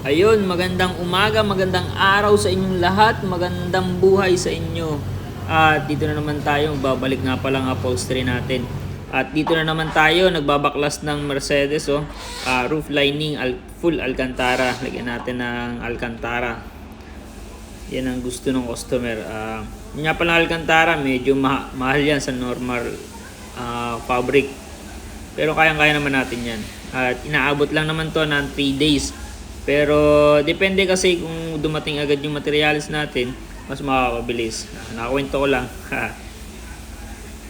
Ayun, magandang umaga, magandang araw sa inyong lahat, magandang buhay sa inyo. At dito na naman tayo, babalik nga pala ang upholstery natin. At dito na naman tayo, nagbabaklas ng Mercedes, oh. Ah, roof lining, al- full Alcantara. Lagyan natin ng Alcantara. Yan ang gusto ng customer. Ah, yun nga pala Alcantara, medyo ma- mahal yan sa normal ah, fabric. Pero kayang-kaya naman natin yan. At inaabot lang naman to ng 3 days. Pero depende kasi kung dumating agad yung materials natin, mas makakabilis. Nakakwento ko lang.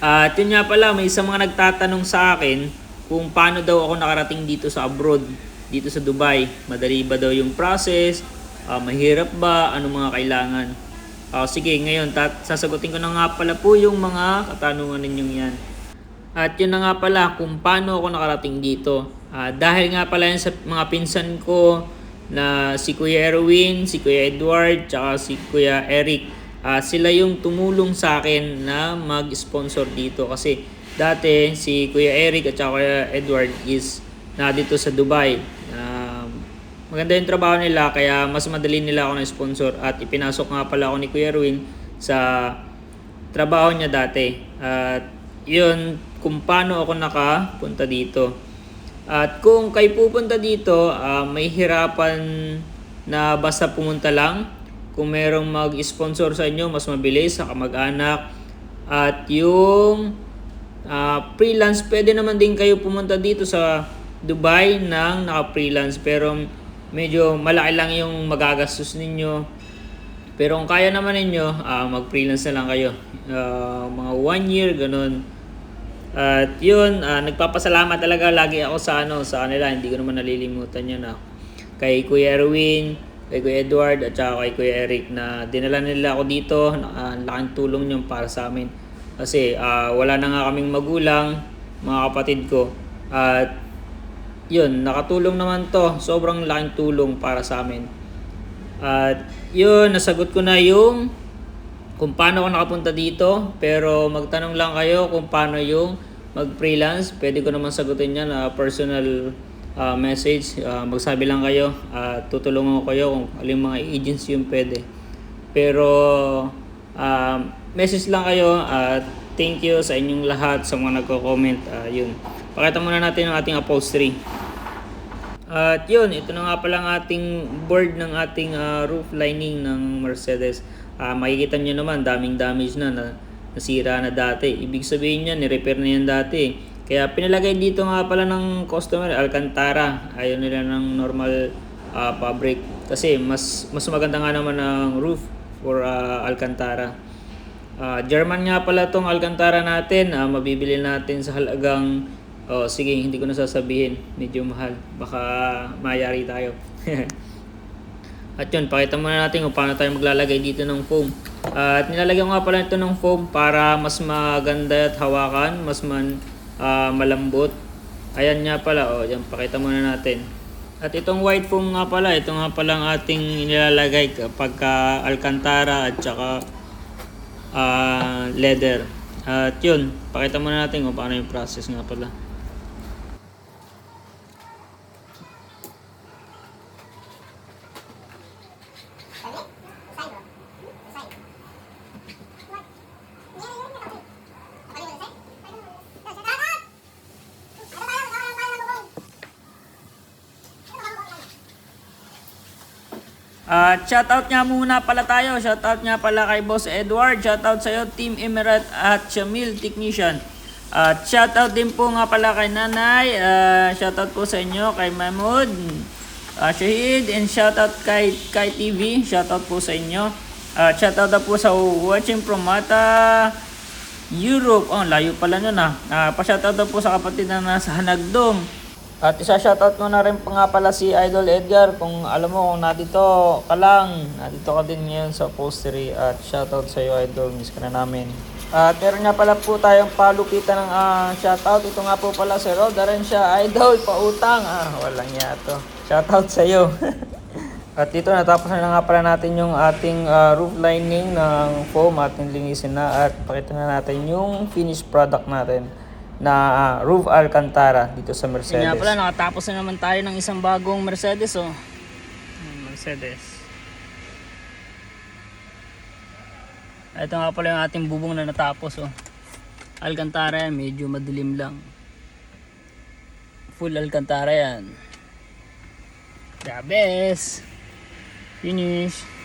At yun nga pala, may isang mga nagtatanong sa akin kung paano daw ako nakarating dito sa abroad, dito sa Dubai. Madali ba daw yung process? Ah, mahirap ba? Ano mga kailangan? Ah, sige, ngayon tat- sasagutin ko na nga pala po yung mga katanungan ninyong yan. At yun na nga pala kung paano ako nakarating dito. Ah, dahil nga pala yan sa mga pinsan ko na si Kuya Erwin, si Kuya Edward, tsaka si Kuya Eric. Ah, sila yung tumulong sa akin na mag-sponsor dito kasi dati si Kuya Eric at tsaka Kuya Edward is na dito sa Dubai. Ah, maganda yung trabaho nila kaya mas madali nila ako na sponsor at ipinasok nga pala ako ni Kuya Erwin sa trabaho niya dati. At yun kung paano ako nakapunta dito. At kung kayo pupunta dito, ah, may hirapan na basta pumunta lang. Kung merong mag-sponsor sa inyo, mas mabilis sa kamag-anak. At yung ah, freelance, pwede naman din kayo pumunta dito sa Dubai ng naka-freelance. Pero medyo malaki lang yung magagastos ninyo. Pero kung kaya naman ninyo, ah, mag-freelance na lang kayo. Ah, mga one year, ganun. At yun, ah, nagpapasalamat talaga lagi ako sa ano sa kanila. Hindi ko naman nalilimutan yun. Ah. Kay Kuya Erwin, kay Kuya Edward, at saka kay Kuya Eric na dinala nila ako dito. Uh, laking tulong yun para sa amin. Kasi ah, wala na nga kaming magulang, mga kapatid ko. At yun, nakatulong naman to. Sobrang laking tulong para sa amin. At yun, nasagot ko na yung kung paano ako nakapunta dito. Pero magtanong lang kayo kung paano yung mag-freelance. Pwede ko naman sagutin yan, ah, personal ah, message. Ah, magsabi lang kayo. at tutulungan ko kayo kung alin mga agency yung pwede. Pero ah, message lang kayo at thank you sa inyong lahat sa mga nagko-comment. Ah, yun. Pakita muna natin ang ating upholstery. At yun, ito na nga pala ang ating board ng ating ah, roof lining ng Mercedes. Ah, makikita nyo naman, daming damage na, na nasira na dati. Ibig sabihin niya, ni-repair na yan dati. Kaya pinalagay dito nga pala ng customer, Alcantara. Ayaw nila ng normal ah, fabric. Kasi mas mas maganda nga naman ang roof for ah, Alcantara. Ah, German nga pala tong Alcantara natin. Ah, mabibili natin sa halagang Oh, sige, hindi ko na sasabihin. Medyo mahal. Baka mayari tayo. At yun, pakita muna natin kung paano tayo maglalagay dito ng foam. At nilalagyan ko nga pala ito ng foam para mas maganda at hawakan, mas man ah, malambot. Ayan nga pala, oh, yan, pakita muna natin. At itong white foam nga pala, ito nga pala ang ating nilalagay kapag ka Alcantara at saka ah, leather. At yun, pakita muna natin kung paano yung process nga pala. At shoutout nga muna pala tayo. Shoutout nga pala kay Boss Edward. Shoutout sa iyo Team Emirate at Shamil Technician. At shoutout din po nga pala kay Nanay. Uh, shoutout po sa inyo kay Mahmoud. Uh, Shahid and shoutout kay kay TV. Shoutout po sa inyo. At shoutout na po sa watching from Mata Europe. Oh, layo pala nun ah. Uh, pa-shoutout po sa kapatid na nasa Hanagdong. At isa-shoutout ko na rin pa nga pala si Idol Edgar kung alam mo kung nandito ka lang, nandito ka din ngayon sa postery at shoutout sa iyo Idol, miss ka na namin. At meron nga pala po tayong palupitan ng ah, shoutout. Ito nga po pala si Rod, rin siya Idol, pautang. Ah, walang niya to. Shoutout sa iyo. at dito natapos na nga pala natin yung ating ah, roof lining ng foam ating linisin na at pakita na natin yung finished product natin na ah, roof Alcantara dito sa Mercedes. Kanya pala, nakatapos na naman tayo ng isang bagong Mercedes. Oh. Mercedes. Ito nga pala yung ating bubong na natapos oh. Alcantara yan, medyo madilim lang. Full Alcantara yan. The best. Finish.